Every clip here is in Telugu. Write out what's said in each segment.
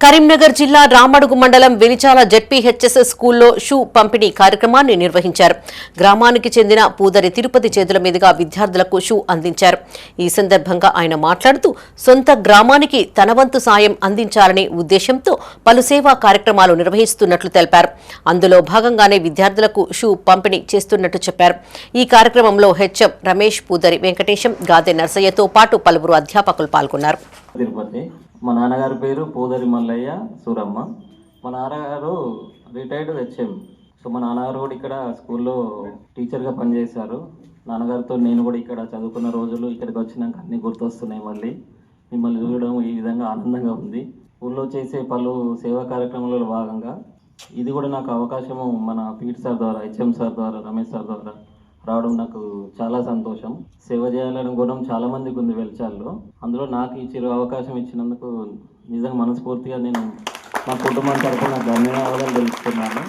కరీంనగర్ జిల్లా రామడుగు మండలం వెలిచాల జెడ్పీహెచ్ఎస్ స్కూల్లో షూ పంపిణీ కార్యక్రమాన్ని నిర్వహించారు. గ్రామానికి చెందిన పూదరి తిరుపతి చేతుల మీదుగా విద్యార్థులకు షూ అందించారు. ఈ సందర్భంగా ఆయన మాట్లాడుతూ సొంత గ్రామానికి తన వంతు సాయం అందించాలనే ఉద్దేశంతో పలు సేవా కార్యక్రమాలు నిర్వహిస్తున్నట్లు తెలిపారు. అందులో భాగంగానే విద్యార్థులకు షూ పంపిణీ చేస్తున్నట్టు చెప్పారు. ఈ కార్యక్రమంలో హెచ్ఎం రమేష్ పూదరి వెంకటేశం గాదె నర్సయ్యతో పాటు పలువురు అధ్యాపకులు పాల్గొన్నారు. మా నాన్నగారి పేరు పోదరి మల్లయ్య సూరమ్మ. మా నాన్నగారు రిటైర్డ్ హెచ్ఎం సో మా నాన్నగారు కూడా ఇక్కడ స్కూల్లో టీచర్గా పనిచేశారు. నాన్నగారితో నేను కూడా ఇక్కడ చదువుకున్న రోజులు ఇక్కడికి వచ్చినాక అన్నీ గుర్తొస్తున్నాయి మళ్ళీ. మిమ్మల్ని చూడడం ఈ విధంగా ఆనందంగా ఉంది. ఊళ్ళో చేసే పలు సేవా కార్యక్రమాలలో భాగంగా ఇది కూడా నాకు అవకాశము మన పీట్ సార్ ద్వారా హెచ్ఎం సార్ ద్వారా రమేష్ సార్ ద్వారా రావడం నాకు చాలా సంతోషం. సేవ చేయాలనే గుణం చాలా మందికి ఉంది వెల్చాల్లో. అందులో నాకు ఈ చిరు అవకాశం ఇచ్చినందుకు నిజంగా మనస్ఫూర్తిగా నేను మా కుటుంబం తరఫున ధన్యవాదాలు తెలుపుతున్నాను.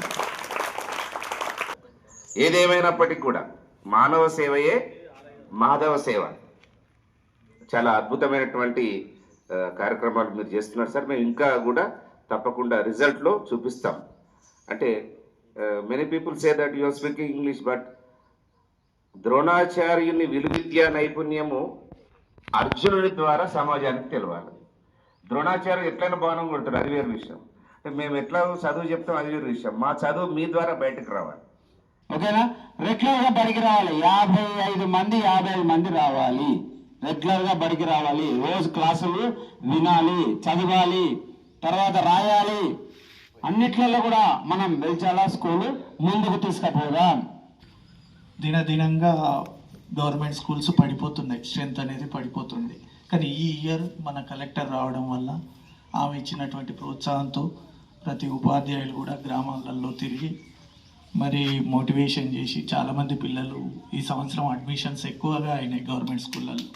ఏదేమైనప్పటికీ కూడా మానవ సేవయే మాధవ సేవ. చాలా అద్భుతమైనటువంటి కార్యక్రమాలు మీరు చేస్తున్నారు సార్. మేము ఇంకా కూడా తప్పకుండా రిజల్ట్లో చూపిస్తాం. అంటే many people say that your speaking English but ద్రోణాచార్యుని విలువిద్యా నైపుణ్యము అర్జునుడి ద్వారా సమాజానికి తెలవాలి. ద్రోణాచార్య ఎట్లయినా బాణం కొడతారు అది వేరు విషయం. అంటే మేము ఎట్లా చదువు చెప్తాం అది వేరు విషయం. మా చదువు మీ ద్వారా బయటకు రావాలి. ఓకేనా? రెగ్యులర్గా బడికి రావాలి. యాభై ఐదు మంది యాభై ఐదు మంది రావాలి. రెగ్యులర్గా బడికి రావాలి. రోజు క్లాసులు వినాలి చదవాలి తర్వాత రాయాలి. అన్నిట్లలో కూడా మనం వెళ్చాలా స్కూల్ ముందుకు తీసుకుపోదాం. దినదినంగా గవర్నమెంట్ స్కూల్స్ పడిపోతున్నాయి. స్ట్రెంత్ అనేది పడిపోతుంది. కానీ ఈ ఇయర్ మన కలెక్టర్ రావడం వల్ల ఆమె ఇచ్చినటువంటి ప్రోత్సాహంతో ప్రతి ఉపాధ్యాయులు కూడా గ్రామాలలో తిరిగి మరి మోటివేషన్ చేసి చాలామంది పిల్లలు ఈ సంవత్సరం అడ్మిషన్స్ ఎక్కువగా అయినాయి గవర్నమెంట్ స్కూళ్ళల్లో.